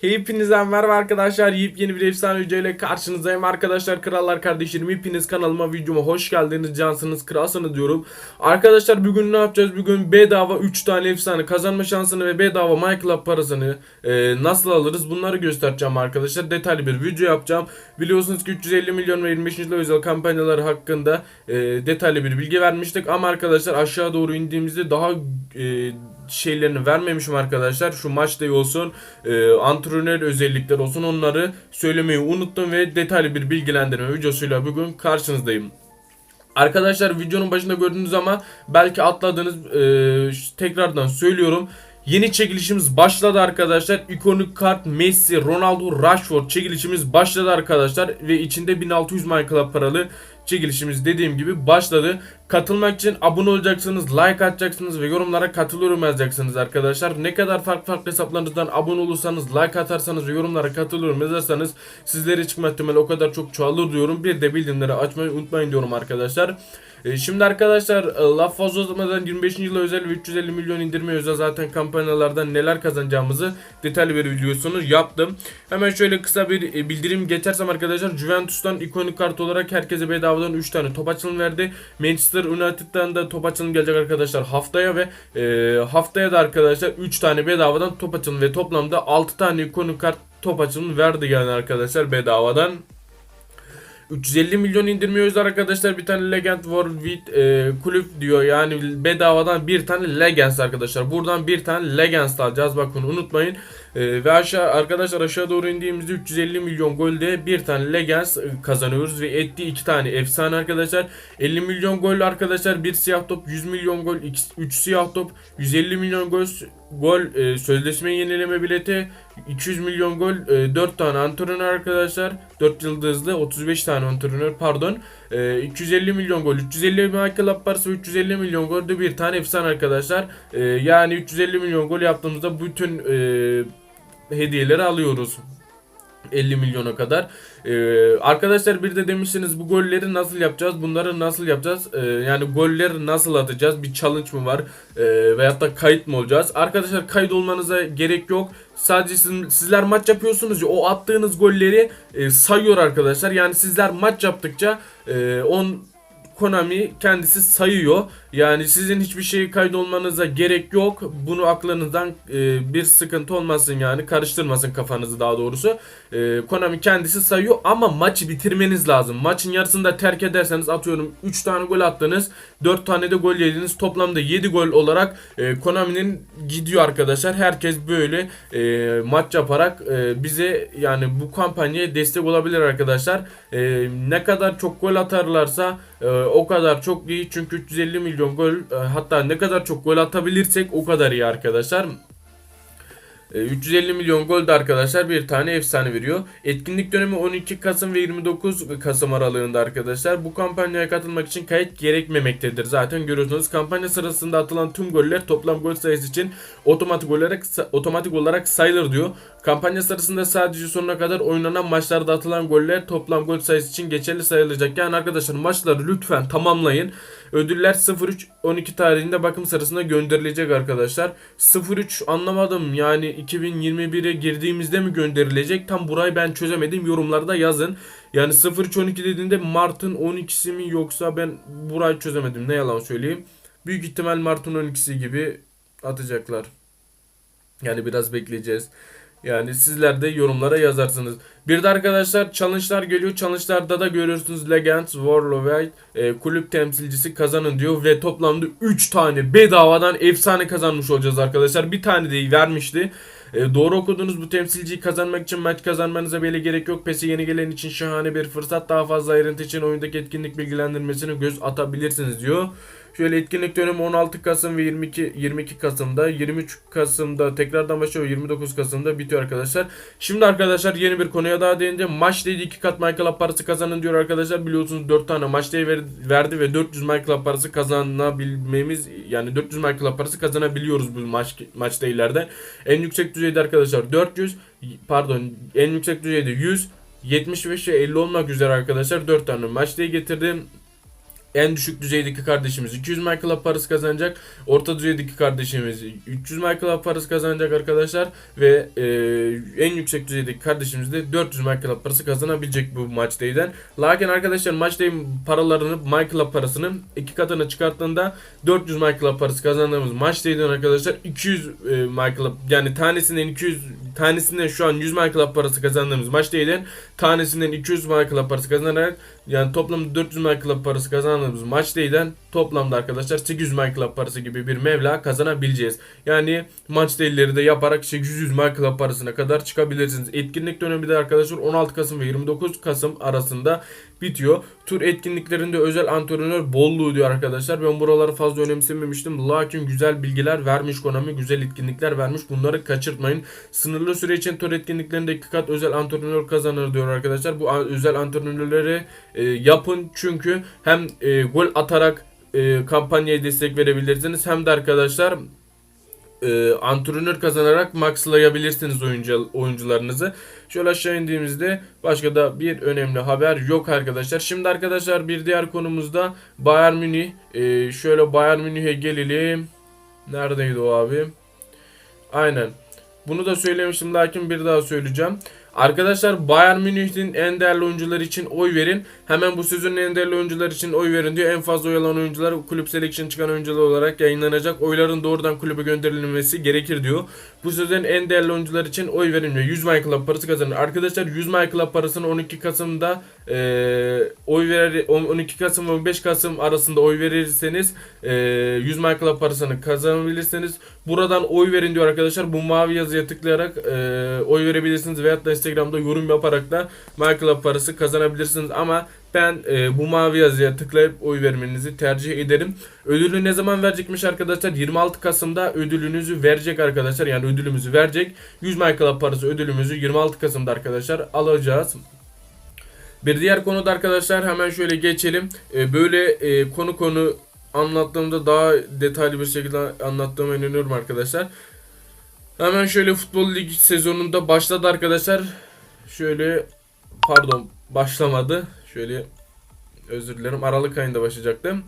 Hepinize merhaba arkadaşlar. Yepyeni bir efsane video karşınızdayım arkadaşlar. Krallar kardeşlerim hepiniz kanalıma videoma hoş geldiniz. Cansınız kralsınız diyorum. Arkadaşlar bugün ne yapacağız? Bugün bedava 3 tane efsane kazanma şansını ve bedava MyClub parasını e, nasıl alırız? Bunları göstereceğim arkadaşlar. Detaylı bir video yapacağım. Biliyorsunuz ki 350 milyon ve 25. yıl özel kampanyaları hakkında e, detaylı bir bilgi vermiştik. Ama arkadaşlar aşağı doğru indiğimizde daha e, şeylerini vermemişim arkadaşlar. Şu maçta olsun, e, antrenör özellikler olsun onları söylemeyi unuttum ve detaylı bir bilgilendirme videosuyla bugün karşınızdayım. Arkadaşlar videonun başında gördüğünüz ama belki atladınız e, tekrardan söylüyorum. Yeni çekilişimiz başladı arkadaşlar. İkonik kart Messi, Ronaldo, Rashford çekilişimiz başladı arkadaşlar. Ve içinde 1600 MyClub paralı çekilişimiz dediğim gibi başladı. Katılmak için abone olacaksınız, like atacaksınız ve yorumlara katılıyorum yazacaksınız arkadaşlar. Ne kadar farklı farklı hesaplarınızdan abone olursanız, like atarsanız ve yorumlara katılıyorum yazarsanız sizlere çıkma ihtimali o kadar çok çoğalır diyorum. Bir de bildirimleri açmayı unutmayın diyorum arkadaşlar. E, Şimdi arkadaşlar e, laf fazla uzatmadan 25. yıla özel ve 350 milyon indirme özel zaten kampanyalardan neler kazanacağımızı detaylı bir videosunu yaptım. Hemen şöyle kısa bir e, bildirim geçersem arkadaşlar Juventus'tan ikonik kart olarak herkese bedavadan 3 tane top açılım verdi. Manchester United'dan da top açılım gelecek arkadaşlar haftaya ve e, haftaya da arkadaşlar 3 tane bedavadan top açılım ve toplamda 6 tane ikonik kart top açılımı verdi yani arkadaşlar bedavadan. 350 milyon indirmiyoruz arkadaşlar. Bir tane Legend War with e, kulüp diyor. Yani bedavadan bir tane Legends arkadaşlar. Buradan bir tane Legends alacağız. Bakın unutmayın. E, ve aşağı arkadaşlar aşağı doğru indiğimizde 350 milyon golde bir tane Legends kazanıyoruz ve ettiği iki tane efsane arkadaşlar. 50 milyon gol arkadaşlar. Bir siyah top 100 milyon gol 3 siyah top 150 milyon gol gol e, sözleşme yenileme bileti 200 milyon gol 4 tane antrenör arkadaşlar 4 yıldızlı 35 tane antrenör pardon e, 250 milyon gol 350 Michael Parası 350 milyon gol de bir tane efsane arkadaşlar. E, yani 350 milyon gol yaptığımızda bütün e, hediyeleri alıyoruz 50 milyona kadar. Ee, arkadaşlar bir de demişsiniz bu golleri nasıl yapacağız? Bunları nasıl yapacağız? Ee, yani golleri nasıl atacağız? Bir challenge mı var? Ee, veyahut da kayıt mı olacağız? Arkadaşlar kayıt olmanıza gerek yok. Sadece sizin, sizler maç yapıyorsunuz ya o attığınız golleri e, sayıyor arkadaşlar. Yani sizler maç yaptıkça e, on Konami kendisi sayıyor. Yani sizin hiçbir şey kaydolmanıza gerek yok. Bunu aklınızdan e, bir sıkıntı olmasın yani karıştırmasın kafanızı daha doğrusu. E, Konami kendisi sayıyor ama maçı bitirmeniz lazım. Maçın yarısında terk ederseniz atıyorum 3 tane gol attınız, 4 tane de gol yediniz. Toplamda 7 gol olarak e, Konami'nin gidiyor arkadaşlar. Herkes böyle e, maç yaparak e, bize yani bu kampanyaya destek olabilir arkadaşlar. E, ne kadar çok gol atarlarsa e, o kadar çok iyi çünkü 350 milyon gol e, hatta ne kadar çok gol atabilirsek o kadar iyi arkadaşlar. E, 350 milyon gol de arkadaşlar bir tane efsane veriyor. Etkinlik dönemi 12 Kasım ve 29 Kasım aralığında arkadaşlar. Bu kampanyaya katılmak için kayıt gerekmemektedir. Zaten görüyorsunuz kampanya sırasında atılan tüm goller toplam gol sayısı için otomatik olarak otomatik olarak sayılır diyor. Kampanya sırasında sadece sonuna kadar oynanan maçlarda atılan goller toplam gol sayısı için geçerli sayılacak. Yani arkadaşlar maçları lütfen tamamlayın. Ödüller 03-12 tarihinde bakım sırasında gönderilecek arkadaşlar. 03 anlamadım yani 2021'e girdiğimizde mi gönderilecek? Tam burayı ben çözemedim. Yorumlarda yazın. Yani 03-12 dediğinde Mart'ın 12'si mi yoksa ben burayı çözemedim. Ne yalan söyleyeyim. Büyük ihtimal Mart'ın 12'si gibi atacaklar. Yani biraz bekleyeceğiz. Yani sizler de yorumlara yazarsınız. Bir de arkadaşlar challenge'lar geliyor. Challenge'larda da görüyorsunuz Legends, Warlowite e, kulüp temsilcisi kazanın diyor. Ve toplamda 3 tane bedavadan efsane kazanmış olacağız arkadaşlar. Bir tane de vermişti. E, doğru okudunuz bu temsilciyi kazanmak için maç kazanmanıza bile gerek yok. PES'e yeni gelen için şahane bir fırsat. Daha fazla ayrıntı için oyundaki etkinlik bilgilendirmesine göz atabilirsiniz diyor. Şöyle etkinlik dönemi 16 Kasım ve 22 22 Kasım'da, 23 Kasım'da tekrardan başlıyor, 29 Kasım'da bitiyor arkadaşlar. Şimdi arkadaşlar yeni bir konuya daha değineceğim. Maç değil 2 kat MyClub parası kazanın diyor arkadaşlar. Biliyorsunuz 4 tane maç değil ver- verdi ve 400 MyClub parası kazanabilmemiz yani 400 MyClub parası kazanabiliyoruz bu maç maç değillerde. En yüksek düzeyde arkadaşlar 400 pardon en yüksek düzeyde 100 75 ve 50 olmak üzere arkadaşlar 4 tane maç getirdim. En düşük düzeydeki kardeşimiz 200 My Club parası kazanacak. Orta düzeydeki kardeşimiz 300 My Club parası kazanacak arkadaşlar. Ve e, en yüksek düzeydeki kardeşimiz de 400 My Club parası kazanabilecek bu maç day'den. Lakin arkadaşlar maç day paralarını My Club parasını iki katına çıkarttığında 400 My Club parası kazandığımız maç day'den arkadaşlar 200 e, My Club yani tanesinden 200 tanesinden şu an 100 My Club parası kazandığımız maç day'den tanesinden 200 My Club parası kazanarak yani toplamda 400 My Club parası kazandığımız maç değilden toplamda arkadaşlar 800 My Club parası gibi bir meblağ kazanabileceğiz. Yani maç değilleri de yaparak 800 My Club parasına kadar çıkabilirsiniz. Etkinlik dönemi de arkadaşlar 16 Kasım ve 29 Kasım arasında bitiyor. Tur etkinliklerinde özel antrenör bolluğu diyor arkadaşlar. Ben buraları fazla önemsememiştim. Lakin güzel bilgiler vermiş Konami. Güzel etkinlikler vermiş. Bunları kaçırtmayın. Sınırlı süre için tur etkinliklerinde iki kat özel antrenör kazanır diyor arkadaşlar. Bu özel antrenörleri e, yapın. Çünkü hem e, gol atarak e, kampanyaya destek verebilirsiniz. Hem de arkadaşlar e, antrenör kazanarak maxlayabilirsiniz oyuncu, oyuncularınızı. Şöyle aşağı indiğimizde başka da bir önemli haber yok arkadaşlar. Şimdi arkadaşlar bir diğer konumuzda Bayern Münih. E, şöyle Bayern Münih'e gelelim. Neredeydi o abi? Aynen. Bunu da söylemiştim lakin bir daha söyleyeceğim. Arkadaşlar Bayern Münih'in en değerli oyuncuları için oy verin. Hemen bu sezonun en değerli oyuncular için oy verin diyor. En fazla oy alan oyuncular kulüp selection çıkan oyuncular olarak yayınlanacak. Oyların doğrudan kulübe gönderilmesi gerekir diyor. Bu sezonun en değerli oyuncular için oy verin diyor. 100 My Club parası kazanır. Arkadaşlar 100 My Club parasını 12 Kasım'da eee oy verir 12 Kasım ve 15 Kasım arasında oy verirseniz eee 100 My Club parasını kazanabilirsiniz. Buradan oy verin diyor arkadaşlar. Bu mavi yazıya tıklayarak eee, oy verebilirsiniz veyahut da Instagram'da yorum yaparak da Club parası kazanabilirsiniz. Ama ben eee, bu mavi yazıya tıklayıp oy vermenizi tercih ederim. Ödülü ne zaman verecekmiş arkadaşlar? 26 Kasım'da ödülünüzü verecek arkadaşlar. Yani ödülümüzü verecek. 100 My Club parası ödülümüzü 26 Kasım'da arkadaşlar alacağız. Bir diğer konuda arkadaşlar hemen şöyle geçelim. Ee, böyle e, konu konu anlattığımda daha detaylı bir şekilde anlattığıma inanıyorum arkadaşlar. Hemen şöyle futbol ligi sezonunda başladı arkadaşlar. Şöyle pardon başlamadı. Şöyle özür dilerim Aralık ayında başlayacaktım.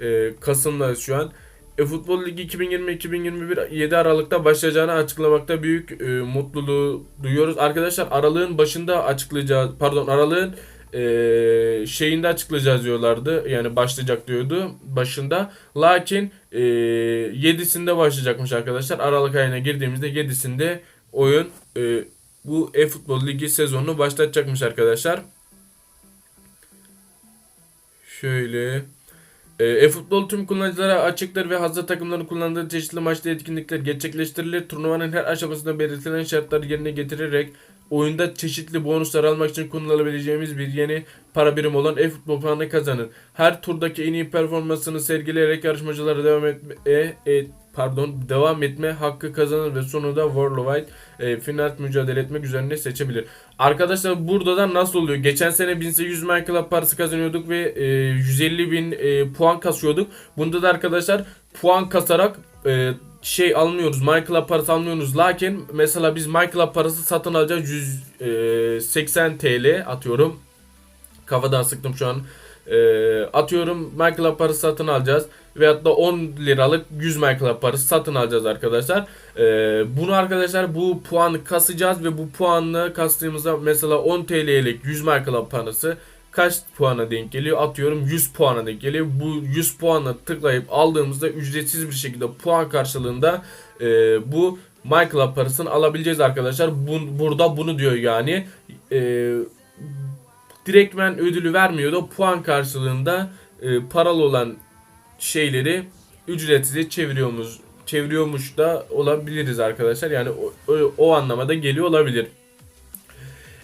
Ee, Kasım'da şu an. E, Futbol Ligi 2020-2021 7 Aralık'ta başlayacağını açıklamakta büyük e, mutluluğu duyuyoruz. Arkadaşlar aralığın başında açıklayacağız. Pardon aralığın e, şeyinde açıklayacağız diyorlardı. Yani başlayacak diyordu başında. Lakin e, 7'sinde başlayacakmış arkadaşlar. Aralık ayına girdiğimizde 7'sinde oyun e, bu e-futbol ligi sezonunu başlatacakmış arkadaşlar. Şöyle e, E-futbol tüm kullanıcılara açıktır ve hazır takımların kullandığı çeşitli maçta etkinlikler gerçekleştirilir. Turnuvanın her aşamasında belirtilen şartları yerine getirerek oyunda çeşitli bonuslar almak için kullanılabileceğimiz bir yeni para birimi olan e-futbol puanı kazanır. Her turdaki en iyi performansını sergileyerek yarışmacılara devam etme, e, e, pardon devam etme hakkı kazanır ve sonunda Worldwide e, final mücadele etmek üzerine seçebilir. Arkadaşlar burada da nasıl oluyor? Geçen sene 1800 My Club parası kazanıyorduk ve e, 150 bin e, puan kasıyorduk. Bunda da arkadaşlar puan kasarak e, şey almıyoruz. Club parası almıyoruz. Lakin mesela biz Club parası satın alacağız 180 TL atıyorum. Kafadan sıktım şu an. E, atıyorum Club parası satın alacağız. Veyahut da 10 liralık 100 My Club parası satın alacağız arkadaşlar. E, bunu arkadaşlar bu puanı kasacağız ve bu puanla kastığımızda mesela 10 TL'lik 100 My Club parası kaç puana denk geliyor? Atıyorum 100 puana denk geliyor. Bu 100 puanla tıklayıp aldığımızda ücretsiz bir şekilde puan karşılığında e, bu My Club parasını alabileceğiz arkadaşlar. Bu, burada bunu diyor yani. E, direktmen ödülü vermiyor da puan karşılığında e, paralı olan şeyleri ücretsiz çeviriyormuş çeviriyormuş da olabiliriz arkadaşlar. Yani o, o, o anlamada geliyor olabilir.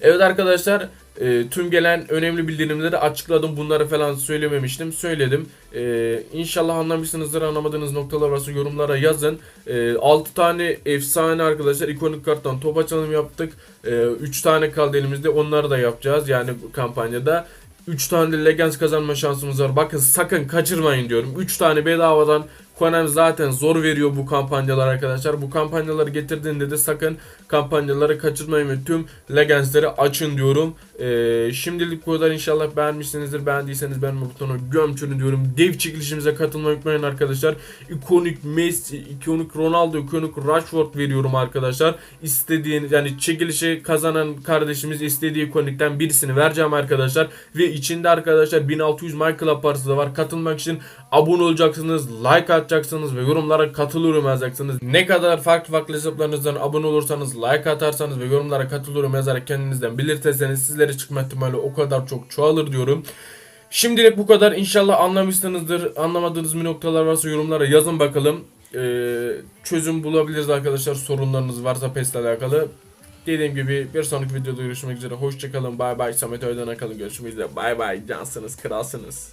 Evet arkadaşlar e, tüm gelen önemli bildirimleri açıkladım. Bunları falan söylememiştim. Söyledim. E, inşallah anlamışsınızdır. Anlamadığınız noktalar varsa yorumlara yazın. E, 6 tane efsane arkadaşlar ikonik karttan top açalım yaptık. E, 3 tane kaldı elimizde. Onları da yapacağız. Yani kampanyada. 3 tane de Legends kazanma şansımız var. Bakın sakın kaçırmayın diyorum. 3 tane bedavadan Konami zaten zor veriyor bu kampanyalar arkadaşlar. Bu kampanyaları getirdiğinde de sakın kampanyaları kaçırmayın ve tüm Legends'leri açın diyorum. Ee, şimdilik bu kadar inşallah beğenmişsinizdir. Beğendiyseniz beğenme butonuna gömçünü diyorum. Dev çekilişimize katılmayı unutmayın arkadaşlar. İkonik Messi, ikonik Ronaldo, ikonik Rashford veriyorum arkadaşlar. İstediğiniz yani çekilişi kazanan kardeşimiz istediği ikonikten birisini vereceğim arkadaşlar. Ve içinde arkadaşlar 1600 My Club parası da var. Katılmak için abone olacaksınız, like atacaksınız ve yorumlara katılıyorum yazacaksınız. Ne kadar farklı farklı hesaplarınızdan abone olursanız, like atarsanız ve yorumlara katılıyorum yazarak kendinizden belirtirseniz sizlere çıkma ihtimali o kadar çok çoğalır diyorum. Şimdilik bu kadar. İnşallah anlamışsınızdır. Anlamadığınız bir noktalar varsa yorumlara yazın bakalım. Ee, çözüm bulabiliriz arkadaşlar. Sorunlarınız varsa PES'le alakalı. Dediğim gibi bir sonraki videoda görüşmek üzere. Hoşçakalın. Bay bay. Samet Öğden'e kalın. Görüşmek üzere. Bay bay. Cansınız. Kralsınız.